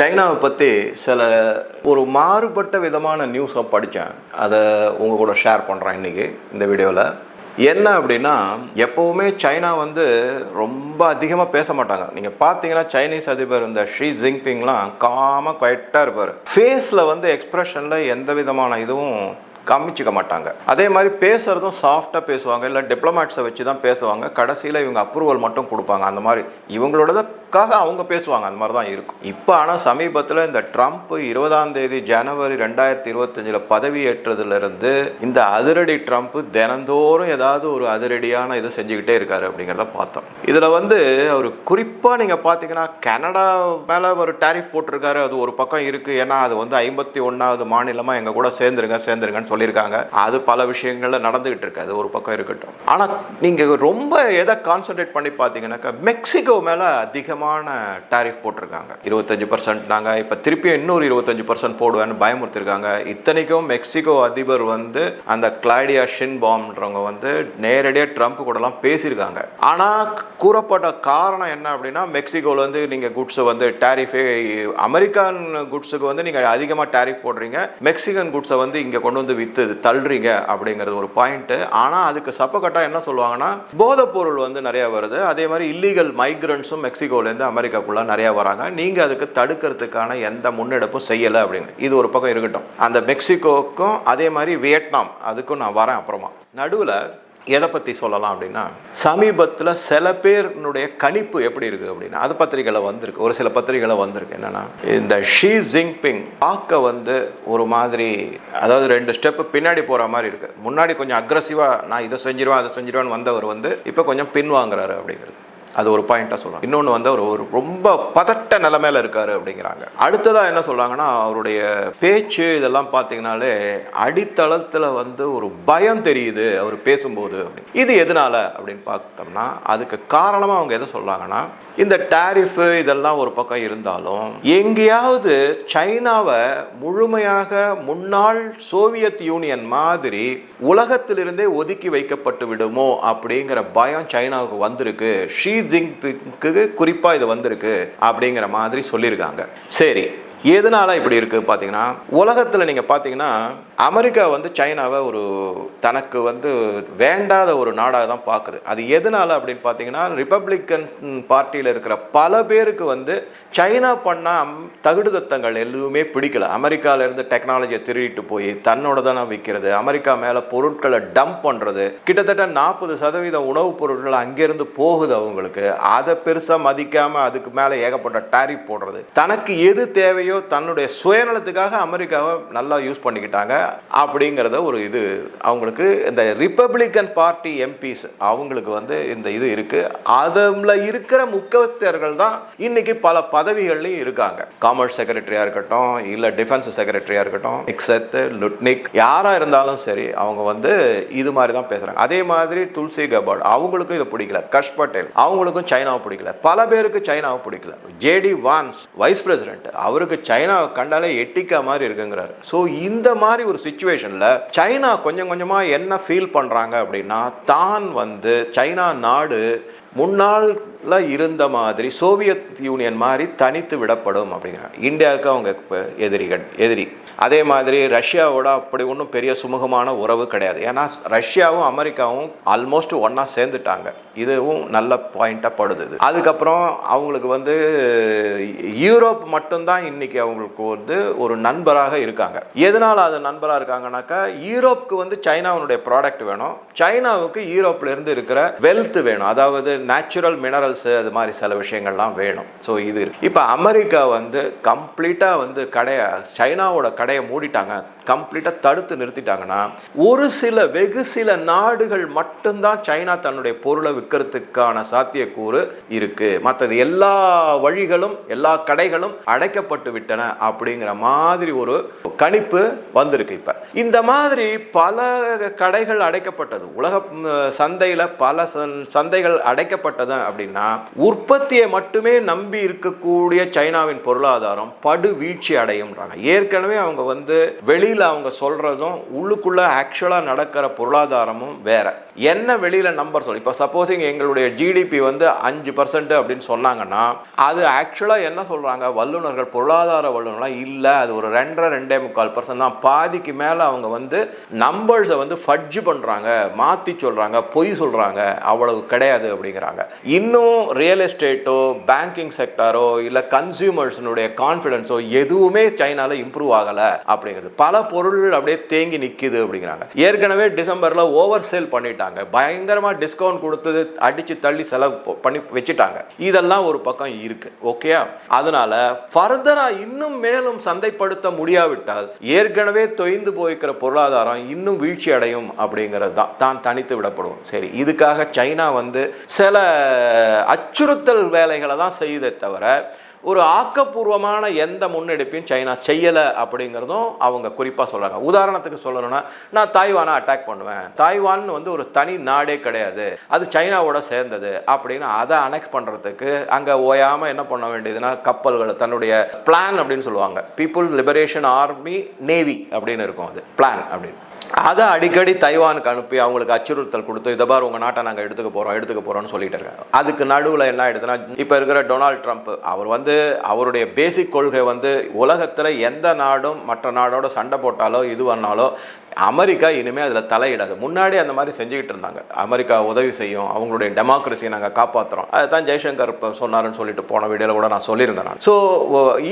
சைனாவை பற்றி சில ஒரு மாறுபட்ட விதமான நியூஸை படித்தேன் அதை உங்கள் கூட ஷேர் பண்ணுறேன் இன்றைக்கி இந்த வீடியோவில் என்ன அப்படின்னா எப்போவுமே சைனா வந்து ரொம்ப அதிகமாக பேச மாட்டாங்க. நீங்கள் பார்த்தீங்கன்னா சைனீஸ் அதிபர் இந்த ஷீ ஜிங்பிங்லாம் காம குவைட்டாக இருப்பார். ஃபேஸில் வந்து எக்ஸ்ப்ரெஷனில் எந்த விதமான இதுவும் காமிச்சிக்க மாட்டாங்க. அதே மாதிரி பேசுகிறதும் சாஃப்டாக பேசுவாங்க. இல்லை டிப்ளமேட்ஸை வச்சு தான் பேசுவாங்க. கடைசியில் இவங்க அப்ரூவல் மட்டும் கொடுப்பாங்க. அந்த மாதிரி இவங்களோடதுக்காக அவங்க பேசுவாங்க. அந்த மாதிரி தான் இருக்கும். இப்போ ஆனால் சமீபத்தில் இந்த ட்ரம்ப் இருபதாம் தேதி ஜனவரி ரெண்டாயிரத்தி இருபத்தஞ்சில் பதவி ஏற்றதுலேருந்து இந்த அதிரடி ட்ரம்ப் தினந்தோறும் ஏதாவது ஒரு அதிரடியான இது செஞ்சுக்கிட்டே இருக்காரு அப்படிங்கிறத பார்த்தோம். இதில் வந்து அவர் குறிப்பாக நீங்கள் பார்த்தீங்கன்னா கனடா மேலே ஒரு டேரிஃப் போட்டிருக்காரு. அது ஒரு பக்கம் இருக்குது ஏன்னா அது வந்து ஐம்பத்தி ஒன்றாவது மாநிலமாக எங்கள் கூட சேர்ந்துருங்க சேர்ந்துருங்கன்னு சொல்லியிருக்காங்க. அது பல விஷயங்களில் நடந்துகிட்டு இருக்கு. அது ஒரு பக்கம் இருக்கட்டும். ஆனால் நீங்கள் ரொம்ப எதை கான்சென்ட்ரேட் பண்ணி பார்த்தீங்கன்னாக்கா மெக்சிகோ மேலே அதிகமான டாரிஃப் போட்டிருக்காங்க. இருபத்தஞ்சு பர்சன்ட் நாங்கள் இப்போ திருப்பியும் இன்னொரு இருபத்தஞ்சு பர்சன்ட் போடுவேன்னு பயமுறுத்திருக்காங்க. இத்தனைக்கும் மெக்சிகோ அதிபர் வந்து அந்த கிளாடியா ஷின் பாம்ன்றவங்க வந்து நேரடியாக ட்ரம்ப் கூடலாம் பேசியிருக்காங்க. ஆனால் கூறப்பட்ட காரணம் என்ன அப்படின்னா மெக்சிகோவில் வந்து நீங்கள் குட்ஸை வந்து டேரிஃபே அமெரிக்கன் குட்ஸுக்கு வந்து நீங்கள் அதிகமாக டேரிஃப் போடுறீங்க. மெக்சிகன் குட்ஸை வந்து இங்கே கொண்டு வந்து வித்து தள்ளுறீங்க அப்படிங்கிறது ஒரு பாயிண்ட்டு ஆனால் அதுக்கு சப்பக்கட்டாக என்ன சொல்லுவாங்கன்னா போதைப் பொருள் வந்து நிறையா வருது. அதே மாதிரி இல்லீகல் மைக்ரண்ட்ஸும் மெக்சிகோலேருந்து அமெரிக்காக்குள்ளே நிறையா வராங்க. நீங்கள் அதுக்கு தடுக்கிறதுக்கான எந்த முன்னெடுப்பும் செய்யலை அப்படின்னு. இது ஒரு பக்கம் இருக்கட்டும். அந்த மெக்சிகோக்கும் அதே மாதிரி வியட்நாம் அதுக்கும் நான் வரேன் அப்புறமா. நடுவில் எதை பற்றி சொல்லலாம் அப்படின்னா சமீபத்தில் சில பேருனுடைய கணிப்பு எப்படி இருக்குது அப்படின்னா அது பத்திரிகையில் வந்திருக்கு. ஒரு சில பத்திரிகையில் வந்திருக்கு. என்னென்னா இந்த ஷீ ஜிங்பிங் பார்க்க வந்து ஒரு மாதிரி அதாவது ரெண்டு ஸ்டெப்பு பின்னாடி போகிற மாதிரி இருக்குது முன்னாடி கொஞ்சம் அக்ரஸிவாக நான் இதை செஞ்சிருவேன் அதை செஞ்சிருவேன்னு வந்தவர் வந்து இப்போ கொஞ்சம் பின் வாங்குறாரு அப்படிங்கிறது. அது ஒரு பாயிண்ட்டாக சொல்கிறாங்க இன்னொன்று வந்து அவர் ஒரு ரொம்ப பதட்ட நிலமையில இருக்காரு அப்படிங்கிறாங்க. அடுத்ததாக என்ன சொல்கிறாங்கன்னா அவருடைய பேச்சு இதெல்லாம் பார்த்தீங்கனாலே அடித்தளத்தில் வந்து ஒரு பயம் தெரியுது அவர் பேசும்போது அப்படின்னு. இது எதனால அப்படின்னு பார்த்தோம்னா அதுக்கு காரணமாக அவங்க எதை சொல்கிறாங்கன்னா இந்த டேரிஃபு இதெல்லாம் ஒரு பக்கம் இருந்தாலும் எங்கேயாவது சைனாவை முழுமையாக முன்னாள் சோவியத் யூனியன் மாதிரி உலகத்திலிருந்தே ஒதுக்கி வைக்கப்பட்டு விடுமோ அப்படிங்கிற பயம் சைனாவுக்கு வந்திருக்கு. ஷீ ஜின்பிங்க்கு குறிப்பாக இது வந்திருக்கு அப்படிங்கிற மாதிரி சொல்லியிருக்காங்க. சரி எதனால இப்படி இருக்குது பார்த்தீங்கன்னா உலகத்தில் நீங்கள் பார்த்தீங்கன்னா அமெரிக்கா வந்து சைனாவை ஒரு தனக்கு வந்து வேண்டாத ஒரு நாடாக தான் பார்க்குது. அது எதனால அப்படின்னு பார்த்தீங்கன்னா ரிப்பப்ளிக்கன் பார்ட்டியில் இருக்கிற பல பேருக்கு வந்து சைனா பண்ண அம் தகுடுதத்தங்கள் எதுவுமே பிடிக்கல. அமெரிக்காவிலேருந்து டெக்னாலஜியை திருடிட்டு போய் தன்னோட தானே விற்கிறது அமெரிக்கா மேலே பொருட்களை டம்ப் பண்ணுறது கிட்டத்தட்ட நாற்பது சதவீதம் உணவுப் பொருட்கள் அங்கேருந்து போகுது அவங்களுக்கு. அதை பெருசாக மதிக்காமல் அதுக்கு மேலே ஏகப்பட்ட டாரிஃப் போடுறது. தனக்கு எது தேவையோ தன்னுடைய சுயநலத்துக்காக அமெரிக்காவை நல்லா யூஸ் பண்ணிக்கிட்டாங்க. அப்படிங்கிறத ஒரு இது அவங்களுக்கு இந்த ரிப்பப்ளிக்கன் பார்ட்டி எம்பிஸ் அவங்களுக்கு வந்து இந்த இது இருக்குது அதில் இருக்கிற முக்கியஸ்தர்கள் தான் இன்றைக்கி பல பதவிகள்லையும் இருக்காங்க. காமர்ஸ் செக்ரட்டரியாக இருக்கட்டும் இல்லை டிஃபென்ஸ் செக்ரட்டரியாக இருக்கட்டும் எக்ஸத் லுட்னிக் யாராக இருந்தாலும் சரி அவங்க வந்து இது மாதிரி தான் பேசுகிறாங்க அதே மாதிரி துல்சி கபாட் அவங்களுக்கும் இதை பிடிக்கல. கஷ் பட்டேல் அவங்களுக்கும் சைனாவை பிடிக்கல. பல பேருக்கு சைனாவை பிடிக்கல. ஜேடி வான்ஸ் வைஸ் பிரசிடென்ட் அவருக்கு சைனாவை கண்டாலே எட்டிக்கா மாதிரி இருக்குங்கிறாரு. ஸோ இந்த மாதிரி ஒரு சுச்சுவேஷனில் சைனா கொஞ்சம் கொஞ்சமாக என்ன ஃபீல் பண்ணுறாங்க அப்படின்னா தான் வந்து சைனா நாடு முன்னாளில் இருந்த மாதிரி சோவியத் யூனியன் மாதிரி தனித்து விடப்படும் அப்படிங்கிறாங்க. இந்தியாவுக்கு அவங்க இப்போ எதிரிகள் எதிரி. அதே மாதிரி ரஷ்யாவோட அப்படி ஒன்றும் பெரிய சுமூகமான உறவு கிடையாது. ஏன்னா ரஷ்யாவும் அமெரிக்காவும் ஆல்மோஸ்ட் ஒன்றா சேர்ந்துட்டாங்க. இதுவும் நல்ல பாயிண்ட்டாக படுது அதுக்கப்புறம் அவங்களுக்கு வந்து யூரோப் மட்டும்தான் இன்றைக்கி அவங்களுக்கு வந்து ஒரு நண்பராக இருக்காங்க. எதனால் அது நண்பராக இருக்காங்கனாக்கா யூரோப்புக்கு வந்து சைனாவுடைய ப்ராடக்ட் வேணும். சைனாவுக்கு யூரோப்ல இருக்கிற வெல்த் வேணும். அதாவது நேச்சுரல் மினரல்ஸு அது மாதிரி சில விஷயங்கள்லாம் வேணும். ஸோ இது இப்போ அமெரிக்கா வந்து கம்ப்ளீட்டாக வந்து கடையை சைனாவோட கடையை மூடிட்டாங்க. கம்ப்ளீட்டாக தடுத்து நிறுத்திட்டாங்கன்னா ஒரு சில வெகு சில நாடுகள் மட்டும்தான் சைனா தன்னுடைய பொருளை விற்கிறதுக்கான சாத்தியக்கூறு இருக்கு. மற்றது எல்லா வழிகளும் எல்லா கடைகளும் அடைக்கப்பட்டு விட்டன அப்படிங்கிற மாதிரி ஒரு கணிப்பு வந்திருக்கு இப்ப. இந்த மாதிரி பல கடைகள் அடைக்கப்பட்டது. உலக சந்தையில பல சந்- சந்தைகள் அடைக்கப்பட்டது அப்படின்னா உற்பத்தியை மட்டுமே நம்பி இருக்கக்கூடிய சைனாவின் பொருளாதாரம் படு வீழ்ச்சி அடையும்ன்றாங்க ஏற்கனவே அவங்க வந்து வெளி வெளியில் அவங்க சொல்றதும் உள்ளுக்குள்ள ஆக்சுவலா நடக்கிற பொருளாதாரமும் வேற. என்ன வெளியில் நம்பர் சொல்லி. இப்போ சப்போஸிங் எங்களுடைய ஜிடிபி வந்து அஞ்சு பர்சன்ட் அப்படின்னு சொன்னாங்கன்னா அது ஆக்சுவலாக என்ன சொல்கிறாங்க வல்லுநர்கள் பொருளாதார வல்லுநர்லாம் இல்லை. அது ஒரு ரெண்டரை ரெண்டே முக்கால் பர்சன்ட் தான். பாதிக்கு மேலே அவங்க வந்து நம்பர்ஸை வந்து ஃபட்ஜ் பண்ணுறாங்க மாற்றி சொல்கிறாங்க பொய் சொல்கிறாங்க அவ்வளவு கிடையாது அப்படிங்கிறாங்க. இன்னும் ரியல் எஸ்டேட்டோ பேங்கிங் செக்டாரோ இல்லை கன்சியூமர்ஸினுடைய கான்ஃபிடென்ஸோ எதுவுமே சைனாவில் இம்ப்ரூவ் ஆகலை அப்படிங்கிறது. பல பொருள்கள் அப்படியே தேங்கி நிற்கிது அப்படிங்கிறாங்க. ஏற்கனவே டிசம்பரில் ஓவர் சேல் பண்ணிட்டாங்க. பயங்கரமாக டிஸ்கவுண்ட் கொடுத்தது அடித்து தள்ளி செலவு பண்ணி வச்சுட்டாங்க. இதெல்லாம் ஒரு பக்கம் இருக்கு ஓகே அதனால் ஃபர்தராக இன்னும் மேலும் சந்தைப்படுத்த முடியாவிட்டால் ஏற்கனவே தொய்ந்து போய்க்கிற பொருளாதாரம் இன்னும் வீழ்ச்சி அடையும் அப்படிங்கிறது தான் தான் தனித்து விடப்படும். சரி இதுக்காக சைனா வந்து சில அச்சுறுத்தல் வேலைகளை தான் செய்யுதே தவிர ஒரு ஆக்கப்பூர்வமான எந்த முன்னெடுப்பையும் சைனா செய்யலை அப்படிங்கிறதும் அவங்க குறிப்பாக சொல்கிறாங்க உதாரணத்துக்கு சொல்லணும்னா நான் தாய்வானை அட்டாக் பண்ணுவேன். தாய்வான் வந்து ஒரு தனி நாடே கிடையாது. அது சைனாவோட சேர்ந்தது அப்படின்னு அதை அனெக்ட் பண்ணுறதுக்கு அங்கே ஓயாமல் என்ன பண்ண வேண்டியதுன்னா கப்பல்களை தன்னுடைய பிளான் அப்படின்னு சொல்லுவாங்க. பீப்புள் லிபரேஷன் ஆர்மி நேவி அப்படின்னு இருக்கும் அது. பிளான் அப்படின்னு. அதை அடிக்கடி தைவானுக்கு அனுப்பி அவங்களுக்கு அச்சுறுத்தல் கொடுத்து இதை பாரு உங்கள் நாட்டை நாங்கள் எடுத்துக்க போகிறோம் எடுத்துக்க போகிறோம்னு சொல்லிட்டு இருக்காங்க. அதுக்கு நடுவில் என்ன ஆயிடுதுன்னா இப்போ இருக்கிற டொனால்ட் ட்ரம்ப் அவர் வந்து அவருடைய பேசிக் கொள்கை வந்து உலகத்தில் எந்த நாடும் மற்ற நாடோட சண்டை போட்டாலோ இது பண்ணாலோ அமெரிக்கா இனிமேல் அதில் தலையிடாது. முன்னாடி அந்த மாதிரி செஞ்சுக்கிட்டு இருந்தாங்க. அமெரிக்கா உதவி செய்யும் அவங்களுடைய டெமோக்ரஸியை நாங்கள் காப்பாற்றுறோம் அதுதான் ஜெய்சங்கர் இப்போ சொன்னாருன்னு சொல்லிட்டு போன வீடியோவில் கூட நான் சொல்லியிருந்தேன் நான். ஸோ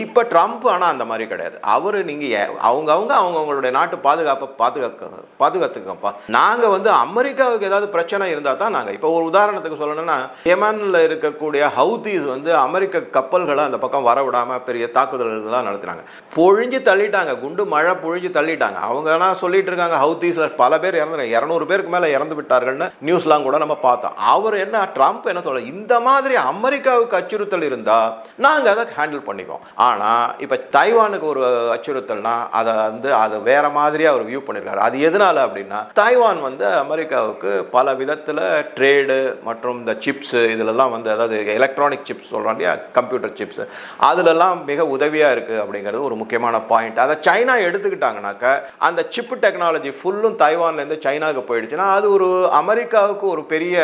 இப்போ ட்ரம்ப் ஆனால் அந்த மாதிரி கிடையாது. அவர் நீங்கள் அவங்கவுங்க அவங்கவுங்களுடைய நாட்டு பாதுகாப்பை பாதுகாக்க பாதுகாத்துக்கப்பா நாங்கள் வந்து அமெரிக்காவுக்கு ஏதாவது பிரச்சனை இருந்தால் தான் நாங்கள் இப்போ ஒரு உதாரணத்துக்கு சொல்லணும்னா யமனில் இருக்கக்கூடிய ஹவுதீஸ் வந்து அமெரிக்க கப்பல்களை அந்த பக்கம் வர விடாமல் பெரிய தாக்குதல்கள்லாம் நடத்துகிறாங்க பொழிஞ்சு தள்ளிட்டாங்க. குண்டு மழை பொழிஞ்சு தள்ளிட்டாங்க. அவங்கலாம் சொல்லிட்டு இருக்காங்க ஹவுதீஸில் பல பேர் இறந்து இரநூறு பேருக்கு மேலே இறந்து விட்டார்கள்னு நியூஸ்லாம் கூட நம்ம பார்த்தோம். அவர் என்ன ட்ரம்ப் என்ன சொல்ல இந்த மாதிரி அமெரிக்காவுக்கு அச்சுறுத்தல் இருந்தால் நாங்கள் அதை ஹேண்டில் பண்ணிக்குவோம். ஆனால் இப்போ தைவானுக்கு ஒரு அச்சுறுத்தல்னா அதை வந்து அதை வேற மாதிரியாக அவர் வியூ பண்ணியிருக்காரு அது எதனால அப்படின்னா தைவான் வந்து அமெரிக்காவுக்கு பல விதத்தில் ட்ரேடு மற்றும் இந்த சிப்ஸு இதிலெல்லாம் வந்து அதாவது எலக்ட்ரானிக் சிப்ஸ் சொல்கிறோம் இல்லையா கம்ப்யூட்டர் சிப்ஸ் அதிலெல்லாம் மிக உதவியாக இருக்குது அப்படிங்கிறது ஒரு முக்கியமான பாயிண்ட் அதை சைனா எடுத்துக்கிட்டாங்கனாக்க அந்த சிப் டெக்னாலஜி ஃபுல்லும் தைவான்லேருந்து சைனாவுக்கு போயிடுச்சுன்னா அது ஒரு அமெரிக்காவுக்கு ஒரு பெரிய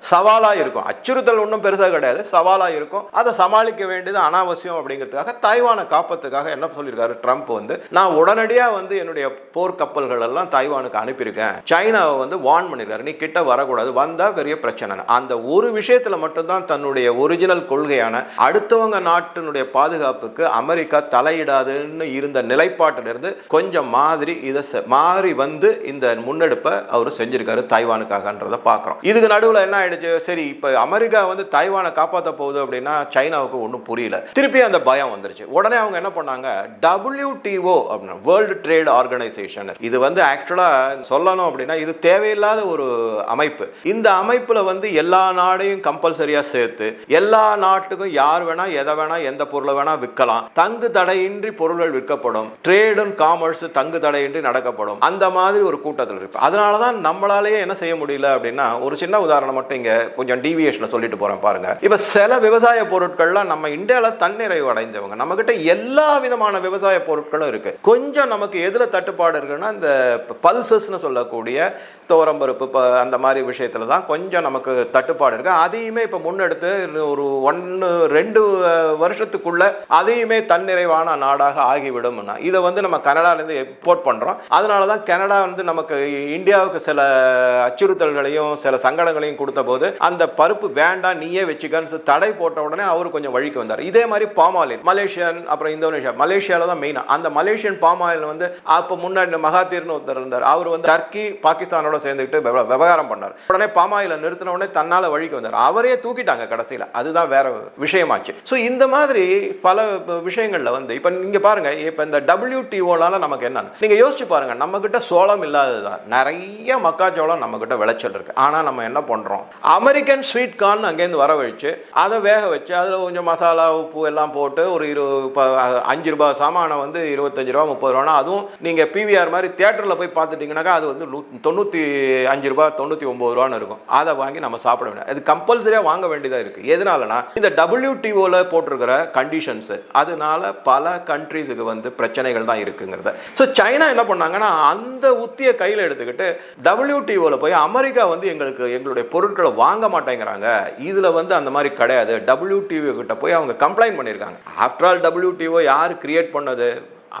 சவாலாக இருக்கும். அச்சுறுத்தல் ஒன்றும் பெருசாக கிடையாது. சவாலாக இருக்கும். அதை சமாளிக்க வேண்டியது அனாவசியம் அப்படிங்கிறதுக்காக தைவானை காப்பதுக்காக என்ன சொல்லியிருக்காரு ட்ரம்ப் வந்து நான் உடனடியாக வந்து என்னுடைய போர் கப்பல்கள் எல்லாம் தைவானுக்கு அனுப்பியிருக்கேன். சைனாவை வந்து வார்ன் பண்ணியிருக்காரு நீ கிட்ட வரக்கூடாது. வந்தால் பெரிய பிரச்சனை. அந்த ஒரு விஷயத்தில் மட்டும்தான் தன்னுடைய ஒரிஜினல் கொள்கையான அடுத்தவங்க நாட்டினுடைய பாதுகாப்புக்கு அமெரிக்கா தலையிடாதுன்னு இருந்த நிலைப்பாட்டிலிருந்து கொஞ்சம் மாதிரி இதை மாறி வந்து இந்த முன்னெடுப்பை அவர் செஞ்சிருக்காரு தைவானுக்காகன்றதை பார்க்குறோம். இதுக்கு நடுவில் என்ன ஆயிடுச்சு? சரி இப்போ அமெரிக்கா வந்து தைவானை காப்பாற்ற போகுது அப்படின்னா சைனாவுக்கு ஒன்றும் புரியல. திருப்பி அந்த பயம் வந்துருச்சு. உடனே அவங்க என்ன பண்ணாங்க? டபிள்யூடிஓ அப்படின்னா வேர்ல்டு ட்ரேட் ஆர்கனைசேஷன் இது வந்து ஆக்சுவலாக சொல்லணும் அப்படின்னா இது தேவையில்லாத ஒரு அமைப்பு. இந்த அமைப்பில் வந்து எல்லா நாடையும் கம்பல்சரியாக சேர்த்து எல்லா நாட்டுக்கும் யார் வேணா எதை வேணா எந்த பொருளை வேணா விற்கலாம். தங்கு தடையின்றி பொருள்கள் விற்கப்படும். ட்ரேடும் காமர்ஸ் தங்கு தடையின்றி நடக்கப்படும். அந்த மாதிரி ஒரு கூட்டத்தில் இருப்பேன். அதனால தான் நம்மளாலேயே என்ன செய்ய முடியல அப்படின்னா ஒரு சின்ன உதாரணம் மட்டும் இங்கே கொஞ்சம் டீவியேஷனை சொல்லிட்டு போகிறேன் பாருங்க. இப்போ சில விவசாய பொருட்கள்லாம் நம்ம இந்தியாவில் தன்னிறைவு அடைஞ்சவங்க நம்மக்கிட்ட எல்லா விதமான விவசாய பொருட்களும் இருக்கு. கொஞ்சம் நமக்கு எதில் தட்டுப்பாடு இருக்குன்னா இந்த பல்சஸ்னு சொல்லக்கூடிய துவரம்பருப்பு இப்போ அந்த மாதிரி விஷயத்தில் தான் கொஞ்சம் நமக்கு தட்டுப்பாடு இருக்கு. அதையுமே இப்போ முன்னெடுத்து இன்னும் ஒரு ஒன்று ரெண்டு வருஷத்துக்குள்ள அதையுமே தன்னிறைவான நாடாக ஆகிவிடும்னா இதை வந்து நம்ம கனடாலேருந்து எக்ஸ்போர்ட் பண்ணுறோம் அதனால தான் கனடா வந்து நமக்கு இந்தியாவுக்கு சில அச்சுறுத்தல்களையும் சில சங்கடங்களையும் கொடுத்த போது அந்த பருப்பு வேண்டாம் நீயே வச்சுக்கன்னு தடை போட்ட உடனே அவர் கொஞ்சம் வழிக்கு வந்தார். இதே மாதிரி பாமாலின் மலேசியன் அப்புறம் இந்தோனேஷியா மலேசியாவில் தான் மெயினாக அந்த மலேசியன் பாமாயில் வந்து அப்போ முன்னாடி மகாதீர்னு ஒருத்தர் இருந்தார். அவர் வந்து டர்க்கி பாகிஸ்தானோட சேர்ந்துக்கிட்டு விவகாரம் பண்ணார். உடனே பாமாயில நிறுத்தின உடனே தன்னால் வழிக்கு வந்தார். அவரே தூக்கிட்டாங்க கடைசியில். அதுதான் வேற விஷயமாச்சு. ஸோ இந்த மாதிரி பல விஷயங்களில் வந்து இப்போ நீங்கள் பாருங்க இப்போ இந்த டபிள்யூடிஓனால நமக்கு என்னன்னு. நீங்கள் யோசிச்சு பாருங்கள் நம்ம நம்மக்கிட்ட சோளம் இல்லாததுதான். நிறைய மக்காச்சோளம் நம்மக்கிட்ட விளைச்சல் இருக்குது ஆனால் நம்ம என்ன பண்ணுறோம் அமெரிக்கன் ஸ்வீட் கார்ன் அங்கேருந்து வரவழைச்சு அதை வேக வச்சு அதில் கொஞ்சம் மசாலா உப்பு எல்லாம் போட்டு ஒரு இரு இப்போ அஞ்சு ரூபா சாமானை வந்து இருபத்தஞ்சு ரூபா முப்பது ரூபானா அதுவும் நீங்கள் பிவிஆர் மாதிரி தியேட்டரில் போய் பார்த்துட்டிங்கனாக்கா அது வந்து நூ தொண்ணூற்றி அஞ்சு ரூபா தொண்ணூற்றி ஒம்பது ரூபான்னு இருக்கும். அதை வாங்கி நம்ம சாப்பிட வேண்டியது. அது கம்பல்சரியாக வாங்க வேண்டியதாக இருக்குது எதனாலனா இந்த டபிள்யூடிஓவில் போட்டிருக்கிற கண்டிஷன்ஸு அதனால பல கண்ட்ரீஸுக்கு வந்து பிரச்சனைகள் தான் இருக்குங்கிறத. ஸோ சைனா என்ன பண்ணாங்கன்னா அந்த உத்தியை கையில் எடுத்துக்கிட்டு டபிள்யூடிஓவில் போய் அமெரிக்கா வந்து எங்களுக்கு எங்களுடைய பொருட்களை வாங்க மாட்டேங்கிறாங்க. இதில் வந்து அந்த மாதிரி கிடையாது. டபிள்யூடிஓ கிட்ட போய் அவங்க கம்ப்ளைண்ட் பண்ணியிருக்காங்க. ஆஃப்டர் ஆல் டபிள்யூடிஓ யார் கிரியேட் பண்ணது?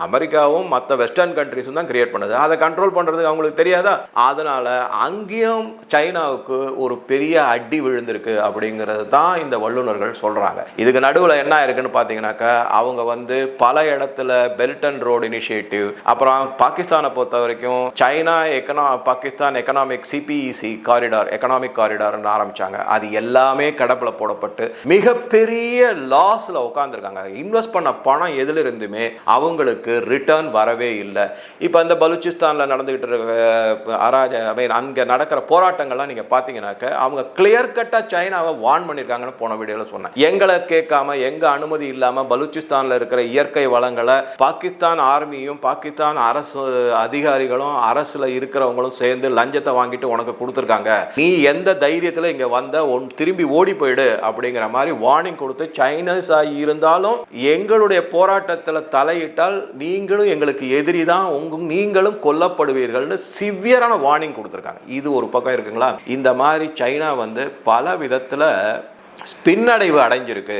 அமெரிக்காவும் மற்ற வெஸ்டர்ன் கண்ட்ரிஸும் தான் கிரியேட் பண்ணுது. அதை கண்ட்ரோல் பண்ணுறதுக்கு அவங்களுக்கு தெரியாதா? அதனால் அங்கேயும் சைனாவுக்கு ஒரு பெரிய அடி விழுந்திருக்கு அப்படிங்கிறது தான் இந்த வல்லுநர்கள் சொல்கிறாங்க இதுக்கு நடுவில் என்ன இருக்குன்னு பார்த்தீங்கன்னாக்கா அவங்க வந்து பல இடத்துல பெல்ட் அண்ட் ரோடு இனிஷியேட்டிவ் அப்புறம் பாகிஸ்தானை பொறுத்த வரைக்கும் China எக்கனா Pakistan economic CPEC corridor economic காரிடார்னு ஆரம்பித்தாங்க அது எல்லாமே கடப்பில் போடப்பட்டு மிகப்பெரிய லாஸில் உட்காந்துருக்காங்க இன்வெஸ்ட் பண்ண பணம் எதிலிருந்துமே அவங்களுக்கு ரிட்டர்ன் வரவே இல்லை. இப்போ அந்த பலூச்சிஸ்தானில் நடந்துக்கிட்டு இருக்க அராஜ ஐ மீன் அங்கே நடக்கிற போராட்டங்கள்லாம் நீங்கள் பார்த்தீங்கன்னாக்க அவங்க கிளியர் கட்டாக சைனாவை வார்ன் பண்ணியிருக்காங்கன்னு போன வீடியோவில் சொன்னேன். எங்களை கேட்காம எங்கள் அனுமதி இல்லாமல் பலூச்சிஸ்தானில் இருக்கிற இயற்கை வளங்களை பாகிஸ்தான் ஆர்மியும் பாகிஸ்தான் அரசு அதிகாரிகளும் அரசில் இருக்கிறவங்களும் சேர்ந்து லஞ்சத்தை வாங்கிட்டு உனக்கு கொடுத்துருக்காங்க. நீ எந்த தைரியத்தில் இங்கே வந்த ஒன் திரும்பி ஓடி போயிடு அப்படிங்கிற மாதிரி வார்னிங் கொடுத்து சைனீஸ் ஆகி இருந்தாலும் எங்களுடைய போராட்டத்தில் தலையிட்டால் நீங்களும் எங்களுக்கு எதிரி தான். உங்க நீங்களும் கொல்லப்படுவீர்கள்னு சிவியரான வார்னிங் கொடுத்துருக்காங்க. இது ஒரு பக்கம் இருக்குங்களா? இந்த மாதிரி சைனா வந்து பல விதத்தில் பின்னடைவு அடைஞ்சிருக்கு.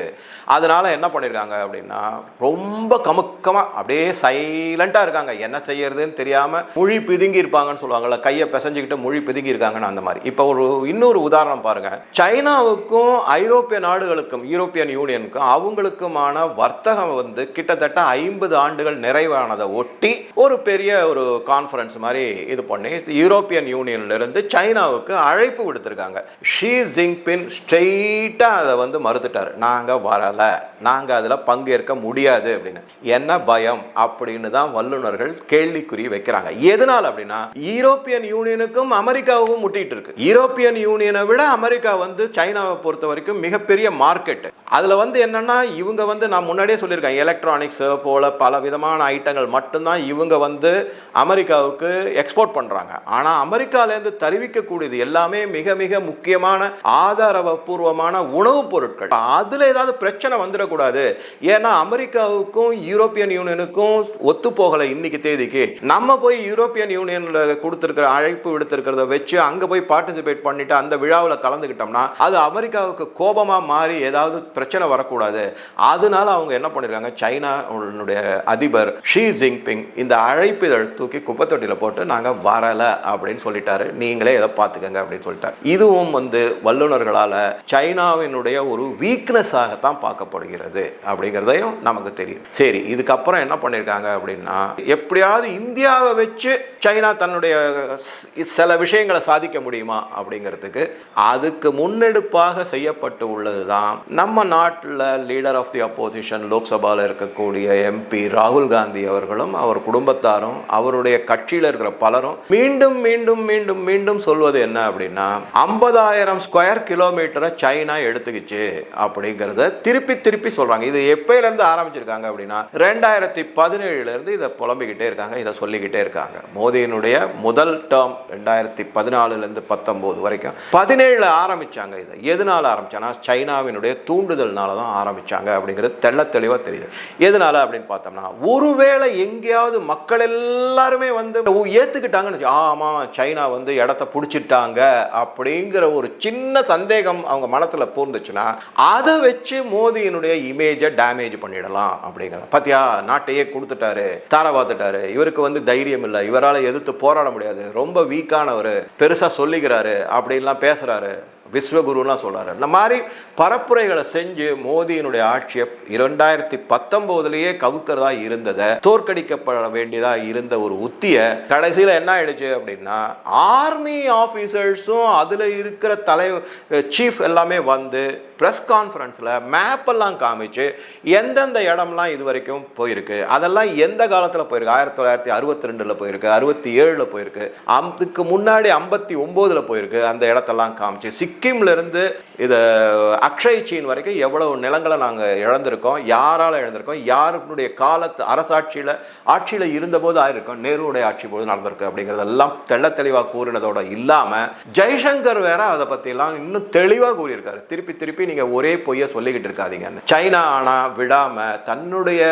அதனால் என்ன பண்ணியிருக்காங்க அப்படின்னா ரொம்ப கமுக்கமாக அப்படியே சைலண்ட்டாக இருக்காங்க. என்ன செய்யறதுன்னு தெரியாமல் மொழி பிதுங்கி இருப்பாங்கன்னு சொல்லுவாங்கல்ல கையை பிசைஞ்சுக்கிட்டு மொழி பிதுங்கி இருக்காங்கன்னு அந்த மாதிரி. இப்போ ஒரு இன்னொரு உதாரணம் பாருங்கள் சைனாவுக்கும் ஐரோப்பிய நாடுகளுக்கும் யூரோப்பியன் யூனியனுக்கும் அவங்களுக்குமான வர்த்தகம் வந்து கிட்டத்தட்ட ஐம்பது ஆண்டுகள் நிறைவானதை ஒட்டி ஒரு பெரிய ஒரு கான்ஃபரன்ஸ் மாதிரி இது பண்ணி யூரோப்பியன் யூனியன்ல இருந்து சைனாவுக்கு அழைப்பு விடுத்திருக்காங்க. ஷீ ஜிங்பின் ஸ்ட்ரெயிட்டாக அதை வந்து மறுத்துட்டார். நாங்கள் வர வரல நாங்கள் அதில் பங்கேற்க முடியாது அப்படின்னு. என்ன பயம் அப்படின்னு தான் வல்லுநர்கள் கேள்விக்குறி வைக்கிறாங்க. எதனால் அப்படின்னா யூரோப்பியன் யூனியனுக்கும் அமெரிக்காவுக்கும் முட்டிட்டு இருக்கு. யூரோப்பியன் யூனியனை விட அமெரிக்கா வந்து சைனாவை பொறுத்த வரைக்கும் மிகப்பெரிய மார்க்கெட் அதில் வந்து என்னன்னா இவங்க வந்து நான் முன்னாடியே சொல்லியிருக்கேன் எலக்ட்ரானிக்ஸ் போல பல விதமான ஐட்டங்கள் மட்டும்தான் இவங்க வந்து அமெரிக்காவுக்கு எக்ஸ்போர்ட் பண்ணுறாங்க ஆனால் அமெரிக்காலேருந்து தெரிவிக்கக்கூடியது எல்லாமே மிக மிக முக்கியமான ஆதாரபூர்வமான உணவுப் பொருட்கள். அதில் ஏதாவது பிரச்சனை பிரச்சனை வந்துடக்கூடாது. ஏன்னா அமெரிக்காவுக்கும் யூரோப்பியன் யூனியனுக்கும் ஒத்து போகலை இன்னைக்கு தேதிக்கு. நம்ம போய் யூரோப்பியன் யூனியனில் கொடுத்துருக்கிற அழைப்பு விடுத்திருக்கிறத வச்சு அங்கே போய் பார்ட்டிசிபேட் பண்ணிட்டு அந்த விழாவில் கலந்துக்கிட்டோம்னா அது அமெரிக்காவுக்கு கோபமாக மாறி ஏதாவது பிரச்சனை வரக்கூடாது. அதனால அவங்க என்ன பண்ணிருக்காங்க? சைனாவுடைய அதிபர் ஷி ஜின்பிங் இந்த அழைப்பு இதழ் தூக்கி குப்பத்தொட்டியில் போட்டு நாங்கள் வரலை அப்படின்னு சொல்லிட்டாரு. நீங்களே இதை பார்த்துக்கங்க அப்படின்னு சொல்லிட்டாரு. இதுவும் வந்து வல்லுநர்களால் சைனாவினுடைய ஒரு வீக்னஸாகத்தான் பார்க்கப்படுகிறது அப்படிங்கிறதையும் நமக்கு தெரியும். சரி இதுக்கப்புறம் என்ன பண்ணியிருக்காங்க அப்படின்னா எப்படியாவது இந்தியாவை வச்சு சைனா தன்னுடைய சில விஷயங்களை சாதிக்க முடியுமா அப்படிங்கிறதுக்கு அதுக்கு முன்னெடுப்பாக செய்யப்பட்டு உள்ளது தான் நம்ம நாட்டில் லீடர் ஆஃப் தி அப்போசிஷன் லோக்சபாவில் இருக்கக்கூடிய எம்பி ராகுல் காந்தி அவர்களும் அவர் குடும்பத்தாரும் அவருடைய கட்சியில் இருக்கிற பலரும் மீண்டும் மீண்டும் மீண்டும் மீண்டும் சொல்வது என்ன அப்படின்னா ஐம்பதாயிரம் ஸ்கொயர் கிலோமீட்டரை சைனா எடுத்துக்கிச்சு அப்படிங்கிறத திருப்பி திருப்பி திருப்பி சொல்றாங்க. இது எப்பயிலிருந்து ஆரம்பிச்சிருக்காங்க அப்படின்னா ரெண்டாயிரத்தி பதினேழுல இருந்து இதை புலம்பிக்கிட்டே இருக்காங்க இதை சொல்லிக்கிட்டே இருக்காங்க. மோதியினுடைய முதல் டேர்ம் ரெண்டாயிரத்தி பதினாலுலேருந்து பத்தொம்போது வரைக்கும். பதினேழுல ஆரம்பிச்சாங்க இதை. எதனால ஆரம்பிச்சாங்கன்னா சைனாவினுடைய தூண்டுதல்னால தான் ஆரம்பிச்சாங்க அப்படிங்கிறது தெள்ள தெளிவாக தெரியுது. எதனால அப்படின்னு பார்த்தோம்னா ஒருவேளை எங்கேயாவது மக்கள் எல்லாருமே வந்து ஓ, ஏத்துக்கிட்டாங்கன்னு ஆமா சைனா வந்து இடத்த பிடிச்சிட்டாங்க அப்படிங்கிற ஒரு சின்ன சந்தேகம் அவங்க மனசுல பூர்ந்துச்சுன்னா அதை வச்சு மோதி என்னுடைய இமேஜை டேமேஜ் பண்ணிடலாம் அப்படிங்கிற பாத்தியா நாட்டையே கொடுத்துட்டாரு தார பார்த்துட்டாரு இவருக்கு வந்து தைரியம் இல்லை. இவரால் எதிர்த்து போராட முடியாது. ரொம்ப வீக்கானவர் பெருசாக சொல்லிக்கிறாரு. அப்படின்லாம் பேசுகிறாரு விஸ்வகுருலாம் சொல்கிறாரு இந்த மாதிரி பரப்புரைகளை செஞ்சு மோதியினுடைய ஆட்சியை இரண்டாயிரத்தி பத்தொம்போதுலேயே கவுக்கிறதா இருந்ததை தோற்கடிக்கப்பட வேண்டியதாக இருந்த ஒரு உத்தியை கடைசியில் என்ன ஆயிடுச்சு அப்படின்னா ஆர்மி ஆஃபீஸர்ஸும் அதில் இருக்கிற தலை சீஃப் எல்லாமே வந்து ப்ரெஸ் கான்ஃபரன்ஸில் மேப்பெல்லாம் காமிச்சு எந்தெந்த இடம்லாம் இது வரைக்கும் போயிருக்கு அதெல்லாம் எந்த காலத்தில் போயிருக்கு? ஆயிரத்தி தொள்ளாயிரத்தி அறுபத்தி ரெண்டில் போயிருக்கு அறுபத்தி ஏழில் போயிருக்கு அதுக்கு முன்னாடி ஐம்பத்தி ஒம்போதில் போயிருக்கு அந்த இடத்தெல்லாம் காமிச்சு. சிக்கிம்லேருந்து இது அக்ஷய் சீன் வரைக்கும் எவ்வளவு நிலங்களை நாங்கள் இழந்திருக்கோம் யாரால் இழந்திருக்கோம் யாருடைய காலத்து அரசாட்சியில் ஆட்சியில் இருந்தபோது ஆயிருக்கோம் நேருடைய ஆட்சி போது நடந்திருக்கு அப்படிங்கிறதெல்லாம் தெள்ள தெளிவாக கூறினதோட இல்லாமல் ஜெய்சங்கர் வேற அதை பற்றிலாம் இன்னும் தெளிவாக கூறியிருக்காரு. திருப்பி திருப்பி திருப்பி நீங்க ஒரே பொய்ய சொல்லிக்கிட்டு இருக்காதீங்கன்னு சைனா ஆனா விடாம தன்னுடைய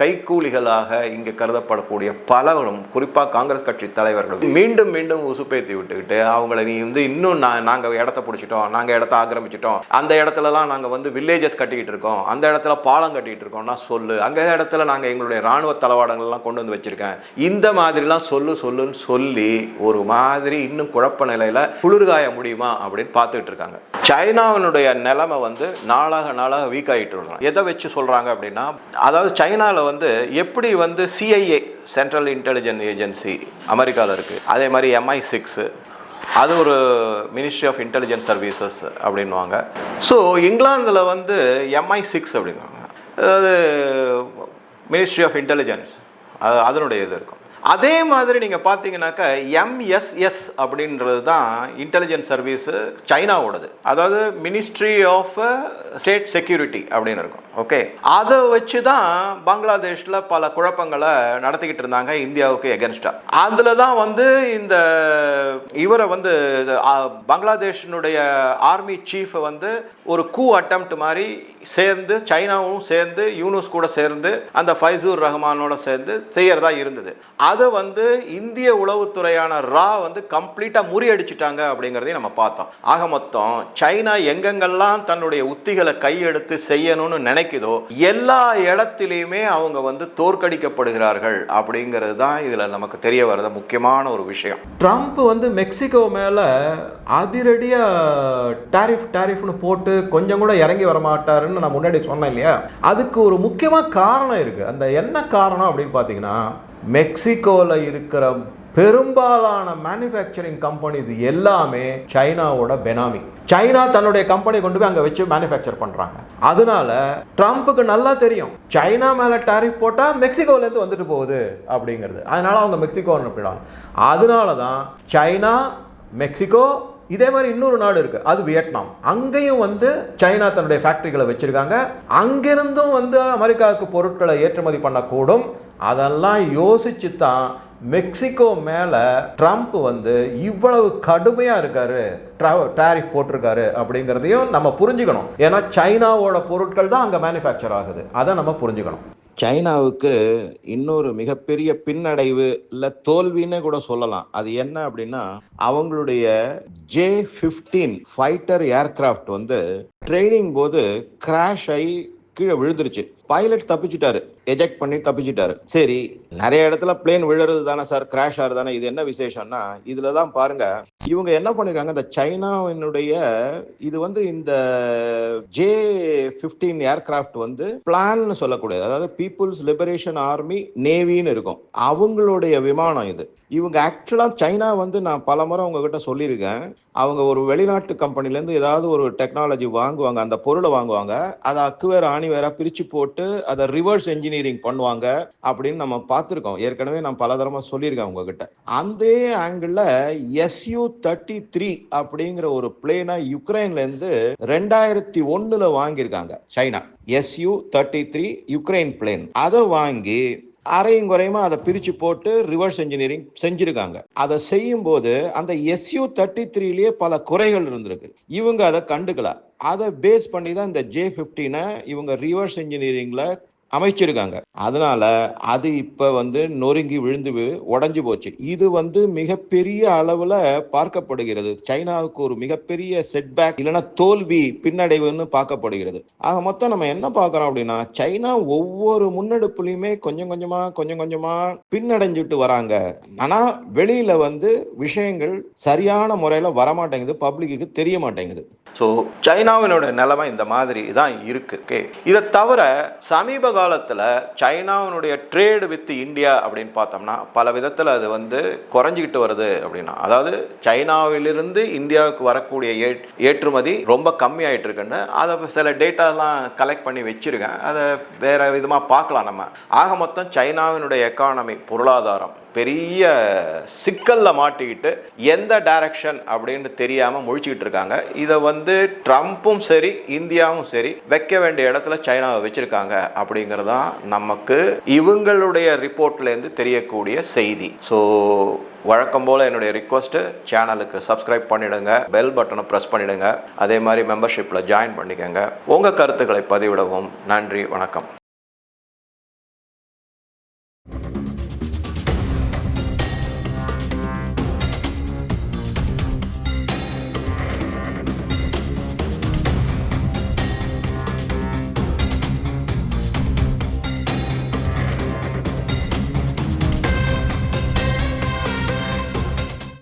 கைக்கூலிகளாக இங்க கருதப்படக்கூடிய பலரும் குறிப்பா காங்கிரஸ் கட்சி தலைவர்களும் மீண்டும் மீண்டும் உசுப்பேத்தி விட்டுக்கிட்டு அவங்கள நீ வந்து இன்னும் நான் நாங்க இடத்த பிடிச்சிட்டோம் நாங்க இடத்த ஆக்கிரமிச்சிட்டோம் அந்த இடத்துலலாம் நாங்க வந்து வில்லேஜஸ் கட்டிக்கிட்டு இருக்கோம் அந்த இடத்துல பாலம் கட்டிட்டு இருக்கோம்னா சொல்லு. அங்க இடத்துல நாங்க எங்களுடைய ராணுவ தளவாடங்கள் எல்லாம் கொண்டு வந்து வச்சிருக்கேன். இந்த மாதிரிலாம் சொல்லு சொல்லுன்னு சொல்லி ஒரு மாதிரி இன்னும் குழப்ப நிலையில குளிர்காய முடியுமா அப்படின்னு பார்த்துக்கிட்டு இருக்காங்க. சைனாவினுடைய நிலைமை வந்து நாளாக நாளாக வீக் ஆகிட்டு இருக்காங்க எதை வச்சு சொல்கிறாங்க அப்படின்னா அதாவது சைனாவில் வந்து எப்படி வந்து சிஐஏ சென்ட்ரல் இன்டெலிஜென்ஸ் ஏஜென்சி அமெரிக்காவில் இருக்குது அதே மாதிரி எம்ஐ சிக்ஸு அது ஒரு மினிஸ்ட்ரி ஆஃப் இன்டெலிஜென்ஸ் சர்வீசஸ் அப்படின்வாங்க ஸோ இங்கிலாந்தில் வந்து எம்ஐ சிக்ஸ் அப்படின்வாங்க அதாவது மினிஸ்ட்ரி ஆஃப் இன்டெலிஜென்ஸ் அது அதனுடைய இது இருக்கும். அதே மாதிரி நீங்கள் பார்த்தீங்கன்னாக்கா எம்எஸ்எஸ் அப்படின்றது தான் இன்டெலிஜென்ஸ் சர்வீஸு சைனாவோடது. அதாவது மினிஸ்ட்ரி ஆஃப் ஸ்டேட் செக்யூரிட்டி அப்படின்னு இருக்கும். ஓகே அதை வச்சு தான் பங்களாதேஷில் பல குழப்பங்களை நடத்திக்கிட்டு இருந்தாங்க இந்தியாவுக்கு எகென்ஸ்டாக அதில் தான் வந்து இந்த இவரை வந்து பங்களாதேஷினுடைய ஆர்மி சீஃபை வந்து ஒரு கூ அட்டம்ப்ட் மாதிரி சேர்ந்து சைனாவும் சேர்ந்து யூனுஸ் கூட சேர்ந்து அந்த ஃபைசூர் ரஹ்மானோட சேர்ந்து செய்யறதா இருந்தது. அதை வந்து இந்திய உளவுத்துறையான ரா வந்து கம்ப்ளீட்டாக முறியடிச்சிட்டாங்க அப்படிங்கிறதையும் நம்ம பார்த்தோம். ஆக மொத்தம் சைனா எங்கெங்கெல்லாம் தன்னுடைய உத்திகளை கையெடுத்து செய்யணும்னு நினைக்குதோ எல்லா இடத்துலையுமே அவங்க வந்து தோற்கடிக்கப்படுகிறார்கள் அப்படிங்கிறது தான் இதில் நமக்கு தெரிய வர்றது முக்கியமான ஒரு விஷயம். ட்ரம்ப் வந்து மெக்சிகோ மேலே அதிரடியாக டாரிஃப் டாரிஃப்னு போட்டு கொஞ்சம் கூட இறங்கி வர மாட்டாருன்னு நான் முன்னாடி சொன்னேன் இல்லையா? அதுக்கு ஒரு முக்கியமாக காரணம் இருக்குது அந்த என்ன காரணம் அப்படின்னு பார்த்தீங்கன்னா மெக்சிகோவில் இருக்கிற பெரும்பாலான மேனுஃபேக்சரிங் கம்பெனிஸ் எல்லாமே சைனாவோட பெனாமி சைனா தன்னுடைய கம்பெனி கொண்டு போய் அங்கே வச்சு மேனுஃபேக்சர் பண்ணுறாங்க அதனால ட்ரம்ப்புக்கு நல்லா தெரியும். சைனா மேலே டாரிஃப் போட்டால் மெக்சிகோலேருந்து வந்துட்டு போகுது அப்படிங்கிறது. அதனால அவங்க மெக்சிகோ அனுப்பிடுவாங்க. அதனால தான் சைனா மெக்சிகோ இதே மாதிரி இன்னொரு நாடு இருக்கு. அது வியட்நாம். அங்கேயும் வந்து சைனா தன்னுடைய ஃபேக்டரிகளை வச்சிருக்காங்க. அங்கிருந்தும் வந்து அமெரிக்காவுக்கு பொருட்களை ஏற்றுமதி பண்ணக்கூடும். அதெல்லாம் யோசிச்சு தான் மெக்சிகோ மேலே ட்ரம்ப் வந்து இவ்வளவு கடுமையாக இருக்காரு டேரிஃப் போட்டிருக்காரு அப்படிங்கிறதையும் நம்ம புரிஞ்சுக்கணும். ஏன்னா சைனாவோட பொருட்கள் தான் அங்கே மேனுஃபேக்சர் ஆகுது. அதை நம்ம புரிஞ்சுக்கணும். சைனாவுக்கு இன்னொரு மிகப்பெரிய பின்னடைவு இல்லை தோல்வின்னு கூட சொல்லலாம். அது என்ன அப்படின்னா அவங்களுடைய ஜே ஃபிஃப்டீன் ஃபைட்டர் ஏர்கிராஃப்ட் வந்து ட்ரைனிங் போது கிராஷ் ஆகி கீழே விழுந்துருச்சு. பைலட் தப்பிச்சிட்டாரு. எஜெக்ட் பண்ணி தப்பிச்சிட்டாரு. சரி நிறைய இடத்துல பிளேன் விழுறது தானே சார் கிராஷ் ஆறு தானே? இது என்ன விசேஷம்னா இதுல தான் பாருங்க. இவங்க என்ன பண்ணிருக்காங்க? இந்த சைனாவினுடைய இது வந்து இந்த ஜே ஃபிஃப்டீன் ஏர்கிராஃப்ட் வந்து பிளான் சொல்லக்கூடியது. அதாவது பீப்புள்ஸ் லிபரேஷன் ஆர்மி நேவின்னு இருக்கும். அவங்களுடைய விமானம் இது. இவங்க ஆக்சுவலாக சைனா வந்து நான் பல முறை உங்ககிட்ட சொல்லியிருக்கேன். அவங்க ஒரு வெளிநாட்டு கம்பெனிலேருந்து ஏதாவது ஒரு டெக்னாலஜி வாங்குவாங்க அந்த பொருளை வாங்குவாங்க. அதை அக்குவேர் ஆணிவேரா பிரித்து போட்டு அதை ரிவர்ஸ் இன்ஜினியரிங் பண்ணுவாங்க அப்படின்னு நம்ம பார்த்துருக்கோம். ஏற்கனவே நான் பல தரமாக சொல்லியிருக்கேன் உங்ககிட்ட. அந்த ஆங்கிளில் எஸ்யூ தேர்ட்டி த்ரீ அப்படிங்கிற ஒரு பிளேனை யுக்ரைன்லேருந்து ரெண்டாயிரத்தி ஒன்றில் வாங்கியிருக்காங்க China. SU thirty three Ukraine plane அதை வாங்கி அரையும் குறையுமா அதை பிரித்து போட்டு ரிவர்ஸ் இன்ஜினியரிங் செஞ்சுருக்காங்க. அதை செய்யும்போது அந்த எஸ்யூ தேர்ட்டி த்ரீலேயே பல குறைகள் இருந்திருக்கு. இவங்க அதை கண்டுக்கல. அதை பேஸ் பண்ணி தான் இந்த ஜே ஃபிஃப்டீனை இவங்க ரிவர்ஸ் இன்ஜினியரிங்கில் அமைச்சிருக்காங்க. அதனால அது இப்ப வந்து நொறுங்கி விழுந்து உடஞ்சு போச்சு. இது வந்து மிகப்பெரிய அளவுல பார்க்கப்படுகிறது. சைனாவுக்கு ஒரு மிகப்பெரிய செட்பேக் இல்லைன்னா தோல்வி பின்னடைவுன்னு பார்க்கப்படுகிறது. ஆக மொத்தம் நம்ம என்ன பார்க்கறோம் அப்படின்னா சைனா ஒவ்வொரு முன்னெடுப்புலையுமே கொஞ்சம் கொஞ்சமா கொஞ்சம் கொஞ்சமா பின்னடைஞ்சிட்டு வராங்க. ஆனா வெளியில வந்து விஷயங்கள் சரியான முறையில வரமாட்டேங்குது. பப்ளிக்கு தெரிய மாட்டேங்குது. ஸோ சைனாவினோட நிலைமை இந்த மாதிரி தான் இருக்கு. ஓகே. இதை தவிர சமீப காலத்தில் சைனாவினுடைய ட்ரேடு வித் இந்தியா அப்படின்னு பார்த்தோம்னா பல விதத்தில் அது வந்து குறைஞ்சிக்கிட்டு வருது அப்படின்னா. அதாவது சைனாவிலிருந்து இந்தியாவுக்கு வரக்கூடிய ஏ- ஏற்றுமதி ரொம்ப கம்மி இருக்குன்னு அதை சில டேட்டாலாம் கலெக்ட் பண்ணி வச்சுருக்கேன். அதை வேறு விதமாக பார்க்கலாம் நம்ம. ஆக மொத்தம் சைனாவினுடைய எக்கானமி பொருளாதாரம் பெரிய சிக்கலில் மாட்டிக்கிட்டு எந்த டைரக்ஷன் அப்படின்னு தெரியாமல் முழிச்சுக்கிட்டு இருக்காங்க. இதை வந்து ட்ரம்ப்பும் சரி இந்தியாவும் சரி வைக்க வேண்டிய இடத்துல சைனாவை வச்சுருக்காங்க அப்படிங்கிறதான் நமக்கு இவங்களுடைய ரிப்போர்ட்லேருந்து தெரியக்கூடிய செய்தி. ஸோ வழக்கம் போல் என்னுடைய ரிக்வஸ்ட்டு சேனலுக்கு சப்ஸ்கிரைப் பண்ணிவிடுங்க பெல் பட்டனை ப்ரெஸ் பண்ணிவிடுங்க அதே மாதிரி மெம்பர்ஷிப்பில் ஜாயின் பண்ணிக்கோங்க. உங்கள் கருத்துக்களை பதிவிடவும். நன்றி வணக்கம்.